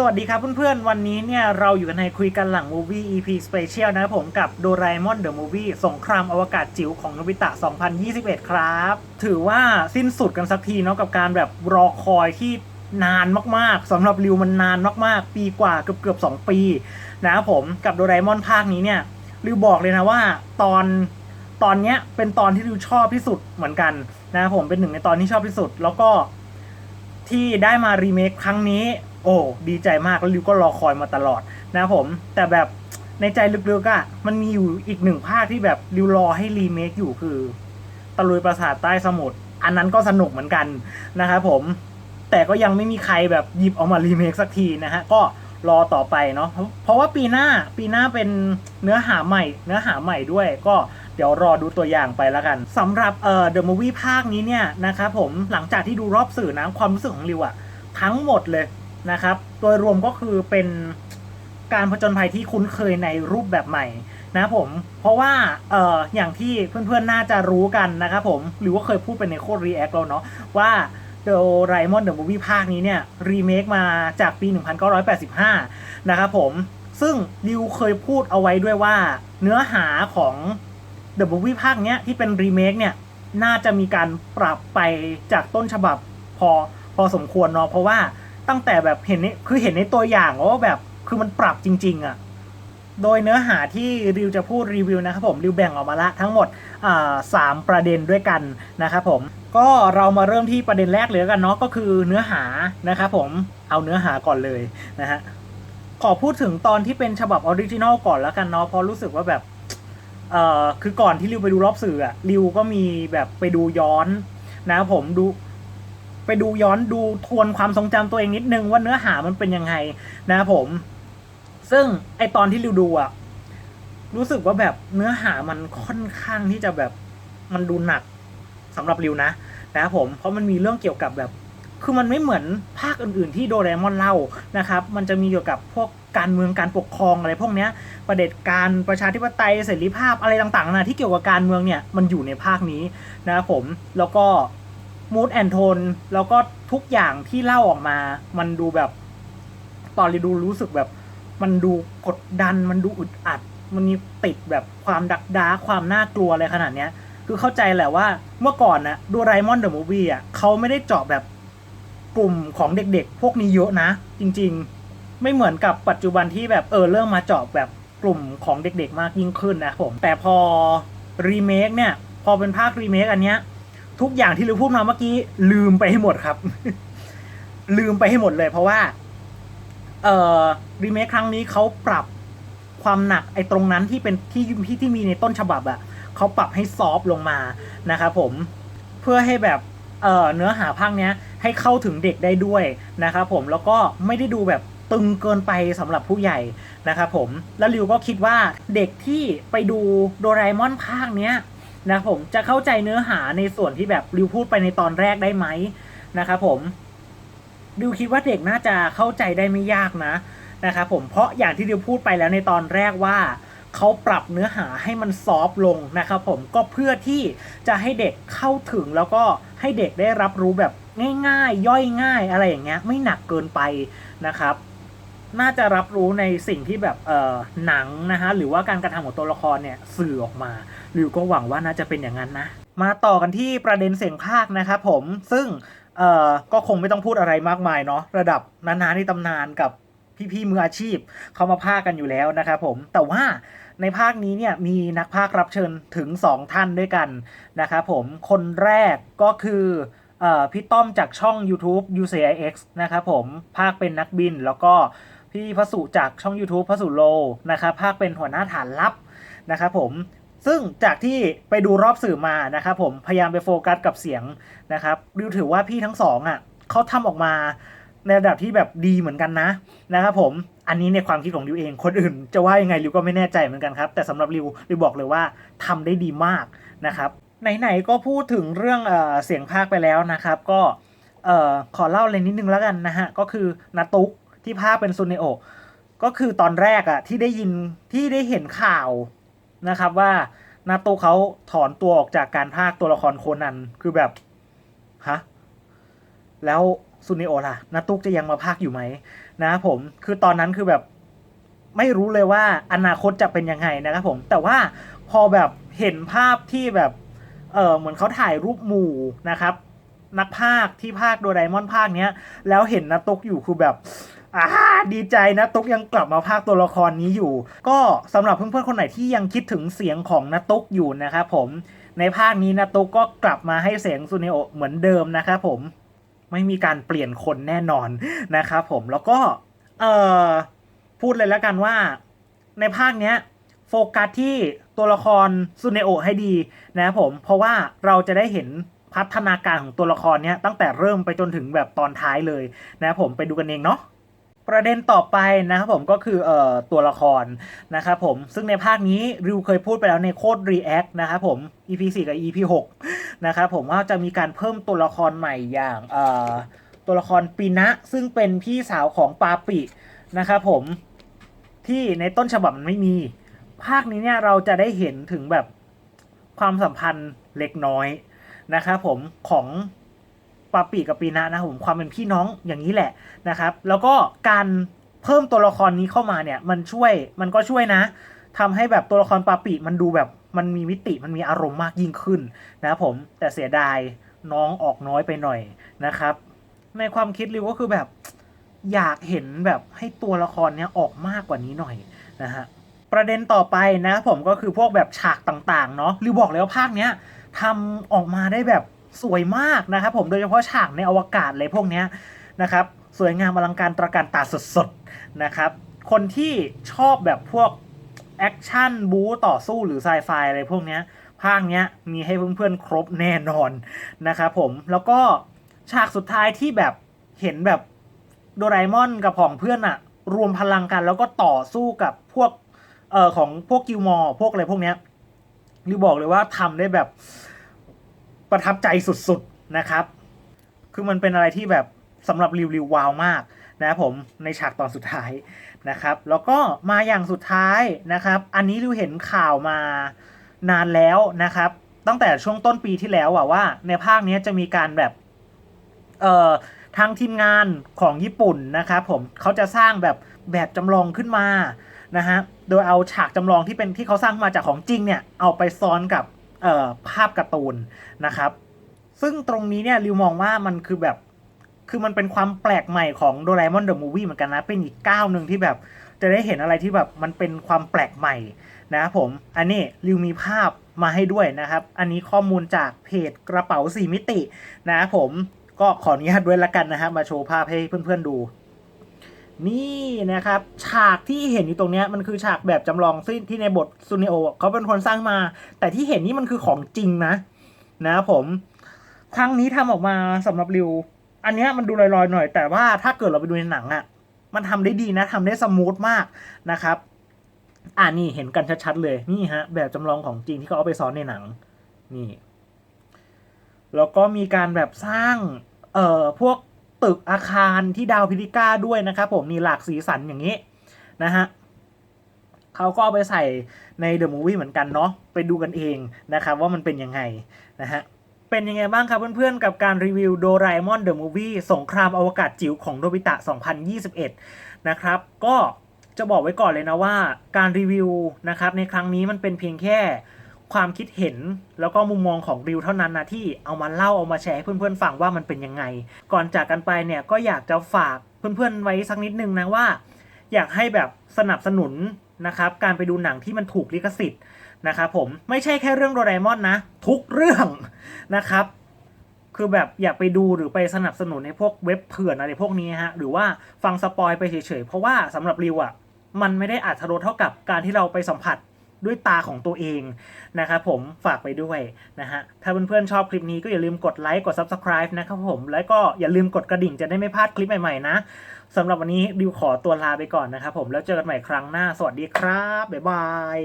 สวัสดีครับเพื่อนๆ วันนี้เนี่ยเราอยู่กันในคุยกันหลัง Movie EP Special นะครับผมกับโดรา A มอนเดอะมูวี่สงครามอวกาศจิ๋วของนบิตะ 2021 ครับ ถือว่าสิ้นสุดกันสักทีเนาะกับการแบบรอคอยที่นานมากๆสำหรับริวมันนานมากๆ ปีกว่าเกือบๆ2ปีนะครับผมกับโดรา A มอนภาคนี้เนี่ยริวบอกเลยนะว่าตอนตอนเนี้ยเป็นตอนที่ริวชอบที่สุดเหมือนกันนะครับผมเป็นหนึ่งในตอนที่ชอบที่สุด แล้วก็ที่ได้มารีเมคครั้งนี้ โอ้ดีใจมากแล้วริวก็รอคอยมาตลอดนะผม แต่แบบในใจลึกๆอะ่ะมันมีอยู่อีกหนึ่งภาคที่แบบริวรอให้รีเมคอยู่คือตะลุยปราสาทใต้สมุทรอันนั้นก็สนุกเหมือนกันนะครับผม แต่ก็ยังไม่มีใครแบบหยิบเอามารีเมคสักทีนะฮะ ก็รอต่อไปเนาะเพราะว่าปีหน้าปีหน้าเป็นเนื้อหาใหม่ เนื้อหาใหม่ด้วย ก็เดี๋ยวรอดูตัวอย่างไปแล้วกันสำหรับเอ่อ The Movie ภาคนี้เนี่ยนะครับผมหลังจากที่ดูรอบสื่อนะความรู้สึกของริวอะทั้งหมดเลย นะครับ โดยรวมก็คือเป็นการผจญภัยที่คุ้นเคยในรูปแบบใหม่นะผมเพราะว่าเอ่ออย่างที่เพื่อนๆ น่าจะรู้กันนะครับผมหรือว่าเคยพูดไปในโคดรีแอคแล้วเนาะว่า The Doraemon The Movie ภาคนี้เนี่ยรีเมคมาจากปี 1985 นะครับผมซึ่งริวเคยพูดเอาไว้ด้วยว่าเนื้อหาของ The Movie ภาคเนี้ยที่เป็นรีเมคเนี่ยน่าจะมีการปรับไปจากต้นฉบับพอพอสมควรเนาะเพราะว่า ตั้งแต่แบบเห็นในคือเห็นในตัวอย่างว่าแบบคือมันปรับจริง ๆอะ่ะโดยเนื้อหาที่ริวจะพูดรีวิวนะครับผมริวแบ่งออกมาละทั้งหมดสามประเด็นด้วยกันนะครับผมก็เรามาเริ่มที่ประเด็นแรกเลยกันเนาะก็คือเนื้อหานะครับผมเอาเนื้อหาก่อนเลยนะฮะขอพูดถึงตอนที่เป็นฉบับออริจินอลก่อนแล้วกันเนาะเพราะรู้สึกว่าแบบเอ่อคือก่อนที่ริวไปดูรอบสื่ออะริวก็มีแบบไปดูย้อนนะผมดู ไปดูย้อนดูทวนความทรงจำตัวเองนิดนึงว่าเนื้อหามันเป็นยังไงนะครับผม ซึ่งไอตอนที่ริวดูอะรู้สึกว่าแบบเนื้อหามันค่อนข้างที่จะแบบมันดูหนักสำหรับริวนะนะครับผมเพราะมันมีเรื่องเกี่ยวกับแบบ คือมันไม่เหมือนภาคอื่น ๆ ที่โดเรมอนเล่านะครับ มันจะมีเกี่ยวกับพวกการเมืองการปกครองอะไรพวกเนี้ยประเด็จการประชาธิปไตยเสรีภาพอะไรต่างๆนานาที่เกี่ยวกับการเมืองเนี่ยมันอยู่ในภาคนี้นะครับผมแล้วก็ มูดแอนโทนแล้วก็ทุกอย่างที่เล่าออกมา มันดูแบบ ตอนรีดูรู้สึกแบบ มันดูกดดัน มันดูอึดอัด มันมีติดแบบความดักดาความน่ากลัวอะไรขนาดเนี้ย คือเข้าใจแหละว่าเมื่อก่อนนะดูไรมอนเดอะมูฟวี่อะเขาไม่ได้เจาะแบบกลุ่มของเด็กๆ พวกนี้เยอะนะ จริง ๆ ไม่เหมือนกับปัจจุบันที่แบบเออเริ่มมาเจาะแบบกลุ่มของเด็กๆ มากยิ่งขึ้นนะผม แต่พอรีเมคเนี่ย พอเป็นภาครีเมคอันเนี้ย ทุกอย่างที่เราพูดมาเมื่อกี้ ลืมไปให้หมดครับ ลืมไปให้หมดเลย เพราะว่า เอ่อรีเมคครั้งนี้เขาปรับความหนักไอ้ตรงนั้นที่เป็นที่ที่ที่มีในต้นฉบับอะเขาปรับให้ซอฟต์ลงมานะครับผมเพื่อให้แบบเอ่อเนื้อหาภาคเนี้ย ให้เข้าถึงเด็กได้ด้วยนะครับผมแล้วก็ไม่ได้ดูแบบตึงเกินไปสำหรับผู้ใหญ่นะครับผมแล้วริวก็คิดว่าเด็กที่ไปดูโดราเอมอนภาคเนี้ย นะผมจะเข้าใจเนื้อหาในส่วนที่แบบริวพูดไปในตอนแรกได้ไหมนะครับผมดิวคิดว่าเด็กน่าจะเข้าใจได้ไม่ยากนะนะครับผมเพราะอย่างที่ดิวพูดไปแล้วในตอนแรกว่าเขาปรับเนื้อหาให้มันซอฟต์ลงนะครับผมก็เพื่อที่จะให้เด็กเข้าถึงแล้วก็ให้เด็กได้รับรู้แบบง่ายๆ ย่อยง่ายอะไรอย่างเงี้ยไม่หนักเกินไปนะครับ น่าจะรับรู้ในสิ่งที่แบบเออหนังนะฮะหรือว่าการกระทำของตัวละครเนี่ยสื่อออกมา ริวก็หวังว่าน่าจะเป็นอย่างนั้นนะ มาต่อกันที่ประเด็นเสียงภาคนะครับผมซึ่งเอ่อก็คงไม่ต้องพูดอะไรมากมายเนาะระดับนานาในตำนานกับพี่ๆมืออาชีพเขามาพากกันอยู่แล้วนะครับผมแต่ว่าในภาคนี้เนี่ยมีนักพากย์รับเชิญถึง 2 ท่านด้วยกันนะครับผมคนแรกก็คือพี่ต้อมจากช่อง YouTube UCIX นะครับผมภาคเป็นนักบิน แล้วก็พี่พสุจากช่อง YouTube พสุโลนะครับภาคเป็นหัวหน้าฐานลับนะครับผม ซึ่งจากที่ไปดูรอบสื่อมานะครับผมพยายามไปโฟกัสกับเสียงนะครับริวถือว่าพี่ทั้งสองอะเขาทำออกมาในระดับที่แบบดีเหมือนกันนะนะครับผมอันนี้ในความคิดของริวเอง คนอื่นจะว่ายังไงริวก็ไม่แน่ใจเหมือนกันครับแต่สำหรับริวริวบอกเลยว่าทำได้ดีมากนะครับไหนๆก็พูดถึงเรื่องเอเสียงภาคไปแล้วนะครับ ก็เออขอเล่าเลยนิดนึงแล้วกันนะฮะก็คือนาตุกที่ภาคเป็นซุนเนโอก็คือตอนแรกอะที่ได้ยินที่ได้เห็นข่าว นะครับว่านาโตเขาถอนตัวออกจากการพากตัวละครโคนันคือแบบฮะแล้วซุนิโอล่ะนาตุกจะยังมาพากอยู่ไหมนะครับผมคือตอนนั้นคือแบบไม่รู้เลยว่าอนาคตจะเป็นยังไงนะครับผม แต่ว่าพอแบบเห็นภาพที่แบบเออเหมือนเขาถ่ายรูปหมู่นะครับ นักภาคที่ภาคโดราเอมอนภาคเนี้ย แล้วเห็นนาตุกอยู่คือแบบ อ่าดีใจนะตุ๊กยังกลับมาภาคตัวละครนี้อยู่ ก็สำหรับเพื่อนๆคนไหนที่ยังคิดถึงเสียงของนาตุ๊กอยู่นะครับผมในภาคนี้นาตุ๊กก็กลับมาให้เสียงซูเนโอเหมือนเดิมนะครับผมไม่มีการเปลี่ยนคนแน่นอนนะครับผมแล้วก็เออพูดเลยแล้วกันว่า ในภาคเนี้ยโฟกัสที่ตัวละครซูเนโอให้ดีนะครับผม เพราะว่าเราจะได้เห็นพัฒนาการของตัวละครเนี้ยตั้งแต่เริ่มไปจนถึงแบบตอนท้ายเลยนะครับผมไปดูกันเองเนาะ ประเด็นต่อไปนะครับผมก็คือเอ่อตัวละครนะครับผมซึ่งในภาคนี้ริวเคยพูดไปแล้วในโคดรีแอคนะครับผม EP 4กับ EP 6นะครับผมว่าจะมีการเพิ่มตัวละครใหม่อย่างเอ่อตัวละครปีนะซึ่งเป็นพี่สาวของปาปินะครับผมที่ในต้นฉบับมันไม่มี ภาคนี้เนี่ยเราจะได้เห็นถึงแบบความสัมพันธ์เล็กน้อยนะครับผมของาปิกับปีนะนะผมความเป็นพี่น้องอย่างนี้แหละนะครับ แล้วก็การเพิ่มตัวละครนี้เข้ามาเนี่ยมันช่วยมันก็ช่วยนะทำให้แบบตัวละครปาปิมันดูแบบมันมีมิติมันมีอารมณ์มากยิ่งขึ้นนะผมแต่เสียดายน้องออกน้อยไปหน่อยนะครับ ในความคิดริวก็คือแบบอยากเห็นแบบให้ตัวละครเนี้ยออกมากกว่านี้หน่อยนะฮะประเด็นต่อไปนะผมก็คือพวกแบบฉากต่างๆเนาะริวบอกเลยว่าภาคเนี้ยทำออกมาได้แบบ สวยมากนะครับผมโดยเฉพาะฉากในอวกาศอะไรพวกนี้นะครับ สวยงามอลังการตระการตาสดๆนะครับ คนที่ชอบแบบพวกแอคชั่นบู๊ต่อสู้หรือไซไฟอะไรพวกนี้ภาคเนี้ยมีให้เพื่อนๆ ครบแน่นอนนะครับผมแล้วก็ฉากสุดท้ายที่แบบเห็นแบบโดราเอมอนกับผองเพื่อนอะรวมพลังกันแล้วก็ต่อสู้กับพวกเอ่อของพวกกิลมอร์พวกอะไรพวกเนี้ยริวบอกเลยว่าทำได้แบบ ประทับใจสุดๆนะครับ คือมันเป็นอะไรที่แบบสำหรับริวริวว้าวมากนะครับผมในฉากตอนสุดท้ายนะครับ แล้วก็มาอย่างสุดท้ายนะครับ อันนี้ริวเห็นข่าวมานานแล้วนะครับ ตั้งแต่ช่วงต้นปีที่แล้วอะว่า ในภาคนี้จะมีการแบบเอ่อทางทีมงานของญี่ปุ่นนะครับผมเขาจะสร้างแบบแบบจำลองขึ้นมานะฮะโดยเอาฉากจำลองที่เป็นที่เขาสร้างมาจากของจริงเนี่ยเอาไปซ้อนกับ ภาพการ์ตูนนะครับ ซึ่งตรงนี้เนี่ยริวมองว่ามันคือแบบคือมันเป็นความแปลกใหม่ของโดราเอมอนเดอะมูวี่เหมือนกันนะ เป็นอีกก้าวหนึ่งที่แบบจะได้เห็นอะไรที่แบบมันเป็นความแปลกใหม่นะครับผม อันนี้ริวมีภาพมาให้ด้วยนะครับ อันนี้ข้อมูลจากเพจกระเป๋าสี่มิตินะครับผมก็ขออนุญาตด้วยละกันนะฮะมาโชว์ภาพให้เพื่อนๆดู นี่นะครับฉากที่เห็นอยู่ตรงนี้มันคือฉากแบบจำลองซึ่งที่ในบทซูเนโอเขาเป็นคนสร้างมา แต่ที่เห็นนี่มันคือของจริงนะ นะครับผมครั้งนี้ทำออกมาสำหรับริว อันนี้มันดูลอยๆหน่อย แต่ว่าถ้าเกิดเราไปดูในหนังอะ่ะ มันทำได้ดีนะทำได้สมูทมากนะครับ อ่านี่เห็นกันชัดๆเลยนี่ฮะ แบบจำลองของจริงที่เขาเอาไปซ้อนในหนัง นี่แล้วก็มีการแบบสร้าง เอ่อพวก ตึกอาคารที่ดาวพิลิก้าด้วยนะครับผมนี่หลากสีสันอย่างนี้นะฮะเขาก็เอาไปใส่ในเดอะมูวี่เหมือนกันเนาะไปดูกันเองนะครับว่ามันเป็นยังไงนะฮะเป็นยังไงบ้างครับเพื่อนๆ กับการรีวิวโดราเอมอนเดอะมูวี่สงครามอวกาศจิ๋วของโนบิตะ 2021 นะครับก็จะบอกไว้ก่อนเลยนะว่าการรีวิวนะครับในครั้งนี้มันเป็นเพียงแค่ ความคิดเห็นแล้วก็มุมมองของริวเท่านั้นนะที่เอามาเล่าเอามาแชร์ให้เพื่อนๆฟังว่ามันเป็นยังไง ก่อนจากกันไปเนี่ยก็อยากจะฝากเพื่อนๆไว้สักนิดนึงนะว่า อยากให้แบบสนับสนุนนะครับการไปดูหนังที่มันถูกลิขสิทธิ์นะครับผมไม่ใช่แค่เรื่องโดาเอมอนนะ ทุกเรื่องนะครับ คือแบบอยากไปดูหรือไปสนับสนุนในพวกเว็บเถื่อนอะไรพวกนี้ฮะหรือว่าฟังสปอยไปเฉยๆ เพราะว่าสำหรับริวอะมันไม่ได้อัตรสเท่ากับการที่เราไปสัมผัส ด้วยตาของตัวเองนะครับผมฝากไปด้วยนะฮะถ้าเพื่อนๆชอบคลิปนี้ก็อย่าลืมกดไลค์กด Subscribe นะครับผม แล้วก็อย่าลืมกดกระดิ่งจะได้ไม่พลาดคลิปใหม่ๆนะสำหรับวันนี้ดิวขอตัวลาไปก่อนนะครับผมแล้วเจอกันใหม่ครั้งหน้า สวัสดีครับ บ๊ายบาย